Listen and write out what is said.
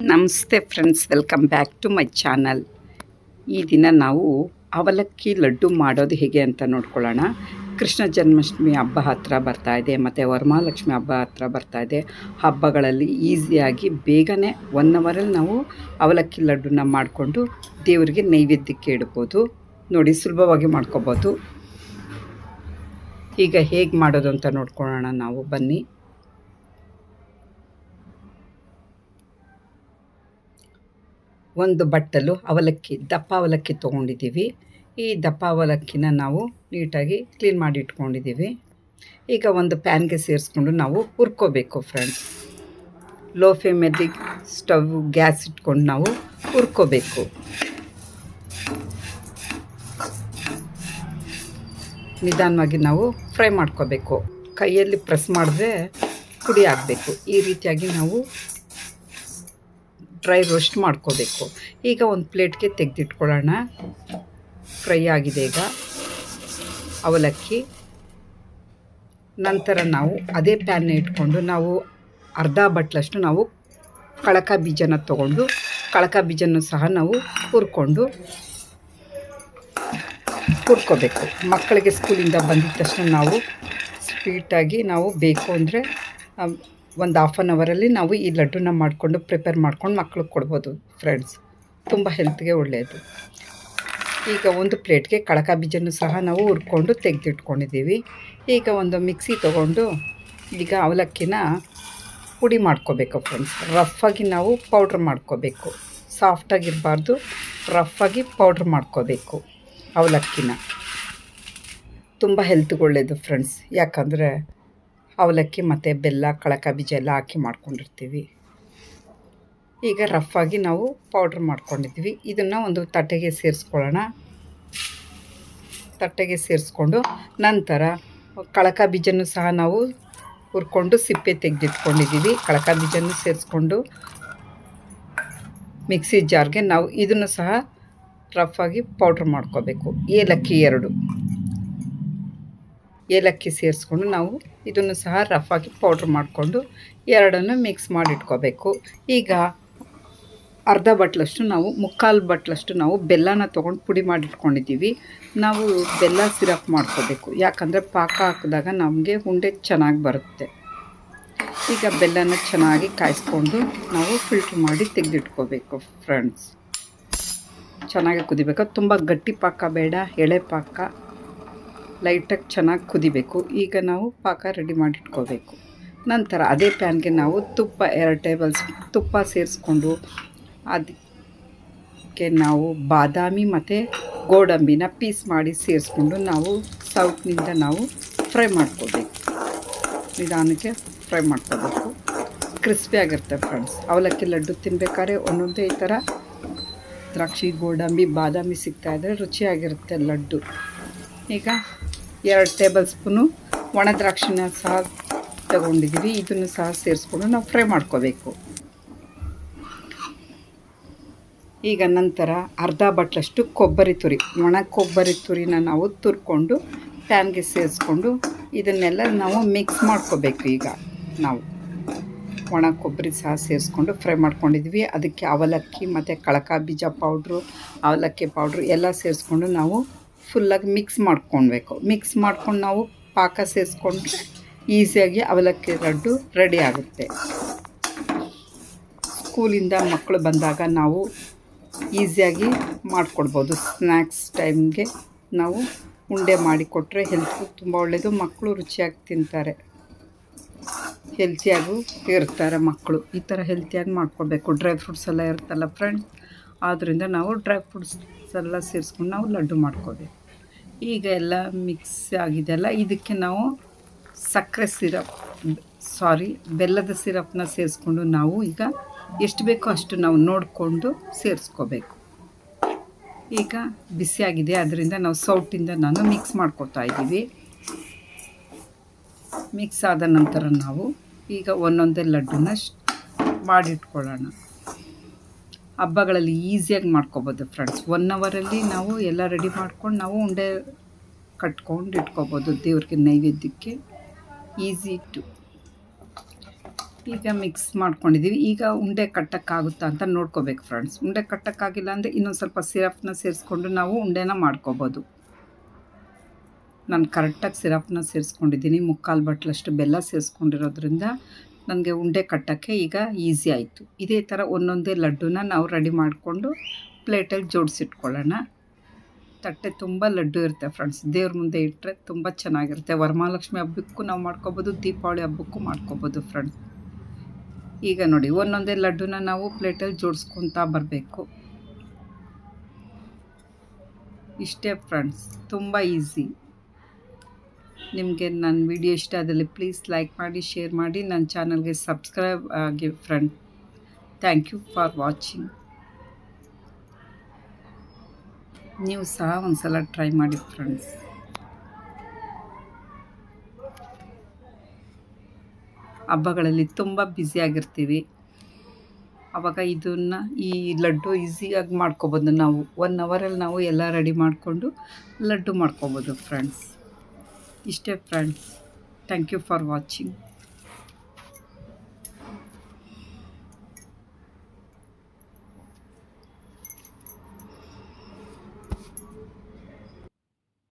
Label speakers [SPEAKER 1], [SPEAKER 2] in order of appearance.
[SPEAKER 1] ನಮಸ್ತೆ friends welcome back to my channel ಈ ದಿನ ನಾವು ಅವಲಕ್ಕಿ ಲಡ್ಡು ಮಾಡೋದು ಹೇಗೆ ಅಂತ ನೋಡ್ಕೊಳ್ಳೋಣ. ಕೃಷ್ಣ ಜನ್ಮಾಷ್ಟಮಿ ಹಬ್ಬ ಹತ್ರ ಬರ್ತಾ ಇದೆ, ಮತ್ತು ವರಮಹಾಲಕ್ಷ್ಮಿ ಹಬ್ಬ ಹತ್ರ ಬರ್ತಾ ಇದೆ. ಹಬ್ಬಗಳಲ್ಲಿ ಈಸಿಯಾಗಿ ಬೇಗನೆ ಒನ್ ಅವರಲ್ಲಿ ನಾವು ಅವಲಕ್ಕಿ ಲಡ್ಡುನ ಮಾಡಿಕೊಂಡು ದೇವರಿಗೆ ನೈವೇದ್ಯಕ್ಕೆ ಇಡ್ಬೋದು. ನೋಡಿ, ಸುಲಭವಾಗಿ ಮಾಡ್ಕೋಬೋದು. ಈಗ ಹೇಗೆ ಮಾಡೋದು ಅಂತ ನೋಡ್ಕೊಳ್ಳೋಣ ನಾವು, ಬನ್ನಿ. ಒಂದು ಬಟ್ಟಲು ಅವಲಕ್ಕಿ, ದಪ್ಪ ಅವಲಕ್ಕಿ ತೊಗೊಂಡಿದ್ದೀವಿ. ಈ ದಪ್ಪ ಅವಲಕ್ಕಿನ ನಾವು ನೀಟಾಗಿ ಕ್ಲೀನ್ ಮಾಡಿ ಇಟ್ಕೊಂಡಿದ್ದೀವಿ. ಈಗ ಒಂದು ಪ್ಯಾನ್ಗೆ ಸೇರಿಸ್ಕೊಂಡು ನಾವು ಹುರ್ಕೋಬೇಕು ಫ್ರೆಂಡ್ಸ್ ಲೋ ಫ್ಲೇಮಲ್ಲಿ ಸ್ಟವ್ ಗ್ಯಾಸ್ ಇಟ್ಕೊಂಡು ನಾವು ಹುರ್ಕೋಬೇಕು. ನಿಧಾನವಾಗಿ ನಾವು ಫ್ರೈ ಮಾಡ್ಕೋಬೇಕು. ಕೈಯಲ್ಲಿ ಪ್ರೆಸ್ ಮಾಡಿದ್ರೆ ಪುಡಿ ಆಗಬೇಕು. ಈ ರೀತಿಯಾಗಿ ನಾವು ಡ್ರೈ ರೋಸ್ಟ್ ಮಾಡ್ಕೋಬೇಕು. ಈಗ ಒಂದು ಪ್ಲೇಟ್ಗೆ ತೆಗೆದಿಟ್ಕೊಳ್ಳೋಣ. ಫ್ರೈ ಆಗಿದೆ ಈಗ. ಅವಲಕ್ಕಿ. ನಂತರ ನಾವು ಅದೇ ಪ್ಯಾನ್ನ ಇಟ್ಕೊಂಡು ನಾವು ಅರ್ಧ ಬಟ್ಲಷ್ಟು ನಾವು ಕಳಕ ಬೀಜನ ತಗೊಂಡು, ಕಳಕ ಬೀಜನೂ ಸಹ ನಾವು ಹುರ್ಕೊಂಡು ಹುರ್ಕೋಬೇಕು. ಮಕ್ಕಳಿಗೆ ಸ್ಕೂಲಿಂದ ಬಂದಿದ ತಕ್ಷಣ ನಾವು ಸ್ವೀಟಾಗಿ ನಾವು ಬೇಕು ಅಂದರೆ ಒಂದು ಹಾಫ್ ಆನ್ ಅವರಲ್ಲಿ ನಾವು ಈ ಲಡ್ಡುನ ಮಾಡಿಕೊಂಡು ಪ್ರಿಪೇರ್ ಮಾಡ್ಕೊಂಡು ಮಕ್ಳಿಗೆ ಕೊಡ್ಬೋದು ಫ್ರೆಂಡ್ಸ್ ತುಂಬ ಹೆಲ್ತ್ಗೆ ಒಳ್ಳೆಯದು ಈಗ ಒಂದು ಪ್ಲೇಟ್ಗೆ ಕಳಕ ಬೀಜನೂ ಸಹ ನಾವು ಹುರ್ಕೊಂಡು ತೆಗೆದಿಟ್ಕೊಂಡಿದ್ದೀವಿ. ಈಗ ಒಂದು ಮಿಕ್ಸಿ ತೊಗೊಂಡು ಈಗ ಅವಲಕ್ಕಿನ ಪುಡಿ ಮಾಡ್ಕೋಬೇಕು ಫ್ರೆಂಡ್ಸ್ ರಫಾಗಿ ನಾವು ಪೌಡ್ರ್ ಮಾಡ್ಕೋಬೇಕು. ಸಾಫ್ಟಾಗಿರಬಾರ್ದು ರಫಾಗಿ ಪೌಡ್ರ್ ಮಾಡ್ಕೋಬೇಕು ಅವಲಕ್ಕಿನ. ತುಂಬ ಹೆಲ್ತ್ಗೆ ಒಳ್ಳೆಯದು ಫ್ರೆಂಡ್ಸ್ ಯಾಕಂದರೆ ಅವಲಕ್ಕಿ ಮತ್ತು ಬೆಲ್ಲ, ಕಳಕ ಬೀಜ ಎಲ್ಲ ಹಾಕಿ ಮಾಡ್ಕೊಂಡಿರ್ತೀವಿ. ಈಗ ರಫಾಗಿ ನಾವು ಪೌಡ್ರ್ ಮಾಡ್ಕೊಂಡಿದ್ವಿ. ಇದನ್ನು ಒಂದು ತಟ್ಟೆಗೆ ಸೇರಿಸ್ಕೊಳ್ಳೋಣ. ತಟ್ಟೆಗೆ ಸೇರಿಸ್ಕೊಂಡು ನಂತರ ಕಳಕ ಬೀಜನೂ ಸಹ ನಾವು ಹುರ್ಕೊಂಡು ಸಿಪ್ಪೆ ತೆಗೆದಿಟ್ಕೊಂಡಿದ್ದೀವಿ. ಕಳಕ ಬೀಜನೂ ಸೇರಿಸ್ಕೊಂಡು ಮಿಕ್ಸಿ ಜಾರ್ಗೆ ನಾವು ಇದನ್ನು ಸಹ ರಫಾಗಿ ಪೌಡ್ರ್ ಮಾಡ್ಕೋಬೇಕು. ಏಲಕ್ಕಿ ಎರಡು. ಏಲಕ್ಕಿ ಸೇರಿಸ್ಕೊಂಡು ನಾವು ಇದನ್ನು ಸಹ ರಫ್ ಆಗಿ ಪೌಡ್ರ್ ಮಾಡಿಕೊಂಡು ಎರಡನ್ನು ಮಿಕ್ಸ್ ಮಾಡಿಟ್ಕೋಬೇಕು. ಈಗ ಅರ್ಧ ಬಟ್ಲಷ್ಟು ನಾವು, ಮುಕ್ಕಾಲು ಬಟ್ಲಷ್ಟು ನಾವು ಬೆಲ್ಲನ ತೊಗೊಂಡು ಪುಡಿ ಮಾಡಿಟ್ಕೊಂಡಿದ್ದೀವಿ. ನಾವು ಬೆಲ್ಲ ಸಿರಪ್ ಮಾಡ್ಕೋಬೇಕು. ಯಾಕಂದರೆ ಪಾಕ ಹಾಕಿದಾಗ ನಮಗೆ ಉಂಡೆ ಚೆನ್ನಾಗಿ ಬರುತ್ತೆ. ಈಗ ಬೆಲ್ಲನ ಚೆನ್ನಾಗಿ ಕಾಯಿಸ್ಕೊಂಡು ನಾವು ಫಿಲ್ಟ್ರ್ ಮಾಡಿ ತೆಗೆದಿಟ್ಕೋಬೇಕು ಫ್ರೆಂಡ್ಸ್ ಚೆನ್ನಾಗಿ ಕುದಿಬೇಕು. ತುಂಬ ಗಟ್ಟಿ ಪಾಕ ಬೇಡ, ಎಳೆ ಪಾಕ. ಲೈಟಾಗಿ ಚೆನ್ನಾಗಿ ಕುದಿಬೇಕು. ಈಗ ನಾವು ಪಾಕ ರೆಡಿ ಮಾಡಿಟ್ಕೋಬೇಕು. ನಂತರ ಅದೇ ಪ್ಯಾನ್ಗೆ ನಾವು ತುಪ್ಪ, ಎರಡು ಟೇಬಲ್ ತುಪ್ಪ ಸೇರಿಸ್ಕೊಂಡು ಅದಕ್ಕೆ ನಾವು ಬಾದಾಮಿ ಮತ್ತು ಗೋಡಂಬಿನ ಪೀಸ್ ಮಾಡಿ ಸೇರಿಸ್ಕೊಂಡು ನಾವು ಸೌಟ್ನಿಂದ ನಾವು ಫ್ರೈ ಮಾಡ್ಕೋಬೇಕು. ನಿಧಾನಕ್ಕೆ ಫ್ರೈ ಮಾಡ್ಕೋಬೇಕು. ಕ್ರಿಸ್ಪಿ ಆಗಿರುತ್ತೆ ಫ್ರೆಂಡ್ಸ್. ಅವಲಕ್ಕಿ ಲಡ್ಡು ತಿನ್ಬೇಕಾದ್ರೆ ಒಂದೊಂದೇ ಈ ಥರ. ದ್ರಾಕ್ಷಿ, ಗೋಡಂಬಿ, ಬಾದಾಮಿ ಸಿಗ್ತಾಯಿದ್ರೆ ರುಚಿಯಾಗಿರುತ್ತೆ ಲಡ್ಡು. ಈಗ ಎರಡು ಟೇಬಲ್ ಸ್ಪೂನು ಒಣ ದ್ರಾಕ್ಷಿನ ಸಹ ತಗೊಂಡಿದ್ದೀವಿ ಇದನ್ನು ಸಹ ಸೇರಿಸ್ಕೊಂಡು ನಾವು ಫ್ರೈ ಮಾಡ್ಕೋಬೇಕು. ಈಗ ನಂತರ ಅರ್ಧ ಬಟ್ಲಷ್ಟು ಕೊಬ್ಬರಿ ತುರಿ. ಒಣ ಕೊಬ್ಬರಿ ತುರಿನ ನಾವು ತುರ್ಕೊಂಡು ಪ್ಯಾನ್ಗೆ ಸೇರಿಸ್ಕೊಂಡು ಇದನ್ನೆಲ್ಲ ನಾವು ಮಿಕ್ಸ್ ಮಾಡ್ಕೋಬೇಕು ಈಗ ನಾವು. ಒಣ ಕೊಬ್ಬರಿ ಸಹ ಸೇರಿಸ್ಕೊಂಡು ಫ್ರೈ ಮಾಡ್ಕೊಂಡಿದ್ವಿ. ಅದಕ್ಕೆ ಅವಲಕ್ಕಿ ಮತ್ತು ಕಳಕ ಬೀಜ ಪೌಡ್ರು ಅವಲಕ್ಕಿ ಪೌಡ್ರು ಎಲ್ಲ ಸೇರಿಸ್ಕೊಂಡು ನಾವು ಫುಲ್ಲಾಗಿ ಮಿಕ್ಸ್ ಮಾಡ್ಕೊಳ್ಬೇಕು ಮಿಕ್ಸ್ ಮಾಡ್ಕೊಂಡು ನಾವು ಪಾಕ ಸೇರಿಸ್ಕೊಂಡ್ರೆ ಈಸಿಯಾಗಿ ಅವಲಕ್ಕಿ ಲಡ್ಡು ರೆಡಿ ಆಗುತ್ತೆ. ಸ್ಕೂಲಿಂದ ಮಕ್ಕಳು ಬಂದಾಗ ನಾವು ಈಸಿಯಾಗಿ ಮಾಡಿಕೊಡ್ಬೋದು. ಸ್ನ್ಯಾಕ್ಸ್ ಟೈಮ್ಗೆ ನಾವು ಉಂಡೆ ಮಾಡಿಕೊಟ್ರೆ ಹೆಲ್ತ್ಗೂ ತುಂಬ ಒಳ್ಳೆಯದು ಮಕ್ಕಳು ರುಚಿಯಾಗಿ ತಿಂತಾರೆ. ಹೆಲ್ತಿಯಾಗೂ ಇರ್ತಾರೆ ಮಕ್ಕಳು ಈ ಥರ ಹೆಲ್ತಿಯಾಗಿ ಮಾಡ್ಕೊಳ್ಬೇಕು ಡ್ರೈ ಫ್ರೂಟ್ಸ್ ಎಲ್ಲ ಇರುತ್ತಲ್ಲ ಫ್ರೆಂಡ್ಸ್ ಆದ್ದರಿಂದ ನಾವು ಡ್ರೈ ಫ್ರೂಟ್ಸ್ ಎಲ್ಲ ಸೇರಿಸ್ಕೊಂಡು ನಾವು ಲಡ್ಡು ಮಾಡ್ಕೋಬೇಕು. ಈಗ ಎಲ್ಲ ಮಿಕ್ಸ್ ಆಗಿದೆಯಲ್ಲ ಇದಕ್ಕೆ ನಾವು ಸಕ್ಕರೆ ಸಿರಪ್ ಸಾರಿ ಬೆಲ್ಲದ ಸಿರಪ್ನ ಸೇರಿಸ್ಕೊಂಡು ನಾವು ಈಗ ಎಷ್ಟು ಬೇಕೋ ಅಷ್ಟು ನಾವು ನೋಡಿಕೊಂಡು ಸೇರಿಸ್ಕೋಬೇಕು. ಈಗ ಬಿಸಿಯಾಗಿದೆ ಅದರಿಂದ ನಾವು ಸೌಟಿಂದ ನಾನು ಮಿಕ್ಸ್ ಮಾಡ್ಕೊತಾ ಇದ್ದೀವಿ. ಮಿಕ್ಸ್ ಆದ ನಂತರ ನಾವು ಈಗ ಒಂದೊಂದೇ ಲಡ್ಡುನ ಮಾಡಿಟ್ಕೊಳ್ಳೋಣ. ಹಬ್ಬಗಳಲ್ಲಿ ಈಸಿಯಾಗಿ ಮಾಡ್ಕೊಬೋದು ಫ್ರೆಂಡ್ಸ್ ಒನ್ ಅವರಲ್ಲಿ ನಾವು ಎಲ್ಲ ರೆಡಿ ಮಾಡ್ಕೊಂಡು ನಾವು ಉಂಡೆ ಕಟ್ಕೊಂಡು ಇಟ್ಕೊಬೋದು ದೇವ್ರಿಗೆ ನೈವೇದ್ಯಕ್ಕೆ. ಈಸಿ ಟು ಈಗ ಮಿಕ್ಸ್ ಮಾಡ್ಕೊಂಡಿದ್ದೀವಿ ಈಗ ಉಂಡೆ ಕಟ್ಟೋಕ್ಕಾಗುತ್ತಾ ಅಂತ ನೋಡ್ಕೋಬೇಕು ಫ್ರೆಂಡ್ಸ್ ಉಂಡೆ ಕಟ್ಟಕ್ಕಾಗಿಲ್ಲ ಅಂದರೆ ಇನ್ನೊಂದು ಸ್ವಲ್ಪ ಸಿರಪ್ನ ಸೇರಿಸ್ಕೊಂಡು ನಾವು ಉಂಡೆನ ಮಾಡ್ಕೋಬೋದು. ನಾನು ಕರೆಕ್ಟಾಗಿ ಸಿರಪ್ನ ಸೇರಿಸ್ಕೊಂಡಿದ್ದೀನಿ ಮುಕ್ಕಾಲು ಬಟ್ಲಷ್ಟು ಬೆಲ್ಲ ಸೇರಿಸ್ಕೊಂಡಿರೋದ್ರಿಂದ ನನಗೆ ಉಂಡೆ ಕಟ್ಟೋಕ್ಕೆ ಈಗ ಈಸಿ ಆಯಿತು. ಇದೇ ಥರ ಒಂದೊಂದೇ ಲಡ್ಡುನ ನಾವು ರೆಡಿ ಮಾಡಿಕೊಂಡು ಪ್ಲೇಟಲ್ಲಿ ಜೋಡಿಸಿಟ್ಕೊಳ್ಳೋಣ. ತಟ್ಟೆ ತುಂಬ ಲಡ್ಡು ಇರುತ್ತೆ ಫ್ರೆಂಡ್ಸ್ ದೇವ್ರ ಮುಂದೆ ಇಟ್ಟರೆ ತುಂಬ ಚೆನ್ನಾಗಿರುತ್ತೆ. ವರಮಹಾಲಕ್ಷ್ಮಿ ಹಬ್ಬಕ್ಕೂ ನಾವು ಮಾಡ್ಕೋಬೋದು, ದೀಪಾವಳಿ ಹಬ್ಬಕ್ಕೂ ಮಾಡ್ಕೋಬೋದು ಫ್ರೆಂಡ್ಸ್ ಈಗ ನೋಡಿ, ಒಂದೊಂದೇ ಲಡ್ಡುನ ನಾವು ಪ್ಲೇಟಲ್ಲಿ ಜೋಡಿಸ್ಕೊತಾ ಬರಬೇಕು. ಇಷ್ಟೇ ಫ್ರೆಂಡ್ಸ್ ತುಂಬ ಈಸಿ ನಿಮಗೆ ನನ್ನ ವಿಡಿಯೋ ಇಷ್ಟ ಆದಲ್ಲಿ ಪ್ಲೀಸ್ ಲೈಕ್ ಮಾಡಿ ಶೇರ್ ಮಾಡಿ, ನನ್ನ ಚಾನಲ್ಗೆ ಸಬ್ಸ್ಕ್ರೈಬ್ ಆಗಿ friend thank you for watching ನೀವು ಸಹ ಒಂದು ಸಲ ಟ್ರೈ ಮಾಡಿ ಫ್ರೆಂಡ್ಸ್ ಹಬ್ಬಗಳಲ್ಲಿ ತುಂಬ ಬ್ಯುಸಿಯಾಗಿರ್ತೀವಿ ಆವಾಗ ಇದನ್ನು ಈ ಲಡ್ಡು ಈಸಿಯಾಗಿ ಮಾಡ್ಕೊಬೋದು ನಾವು. ಒನ್ ಅವರಲ್ಲಿ ನಾವು ಎಲ್ಲ ರೆಡಿ ಮಾಡಿಕೊಂಡು ಲಡ್ಡು ಮಾಡ್ಕೊಬೋದು ಫ್ರೆಂಡ್ಸ್ ಇಷ್ಟೇ friends thank you for watching